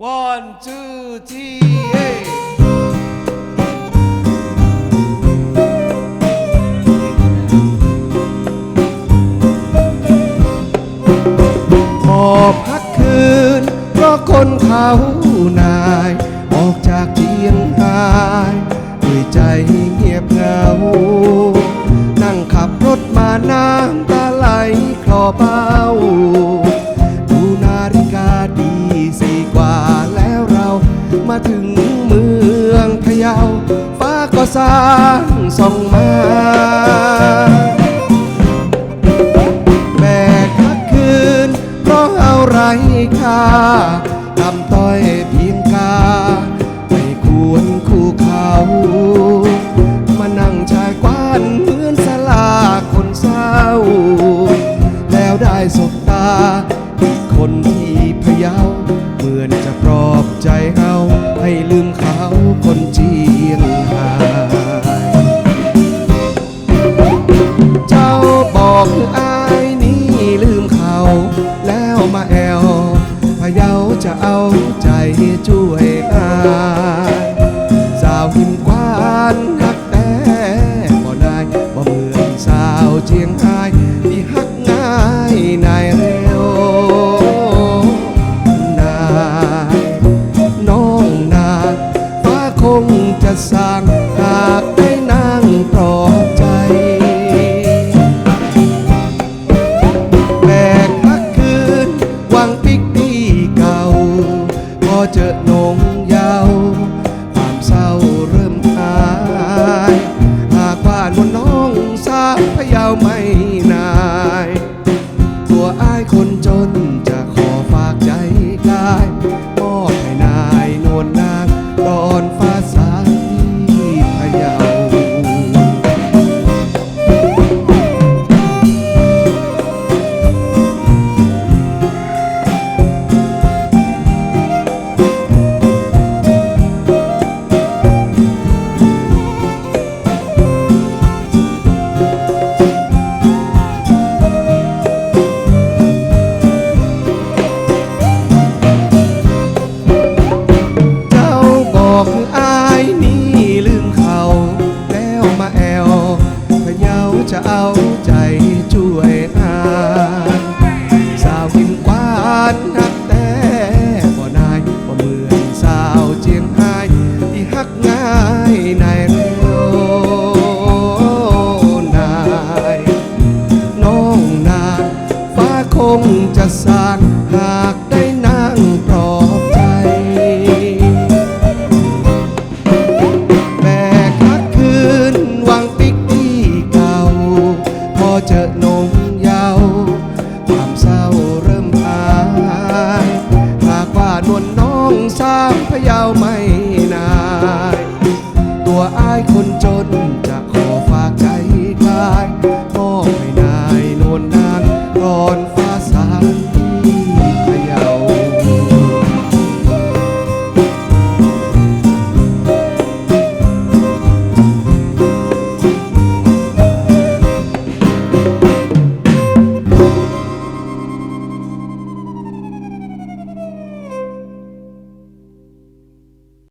One, two, three, hey. อพักคืนเพราะคนเขานาย ออกจากเทียงหายด้วยใจเงียบเหงาางส่งมาแม่คักคืนเพราะเอาไรค่าคำต้อยเพียงกา ไม่ควรคู่เขา มานั่งชายกว้านเหมือนสลาคนเศร้า แล้วได้สบตาอีกคน ที่ช่วยงานสาวหิมควานหักแต่บ่ได้บ่เหมือนสาวเชียงรายที่หักง่ายนายเร็วนายน้องนาฟ้าคงจะสร้างหาก My. out. พยาวไม่นาย ตัวอายคนจนจะขอฝากใจกายมอบให้นายนวลนานก่อนฟ้าสาง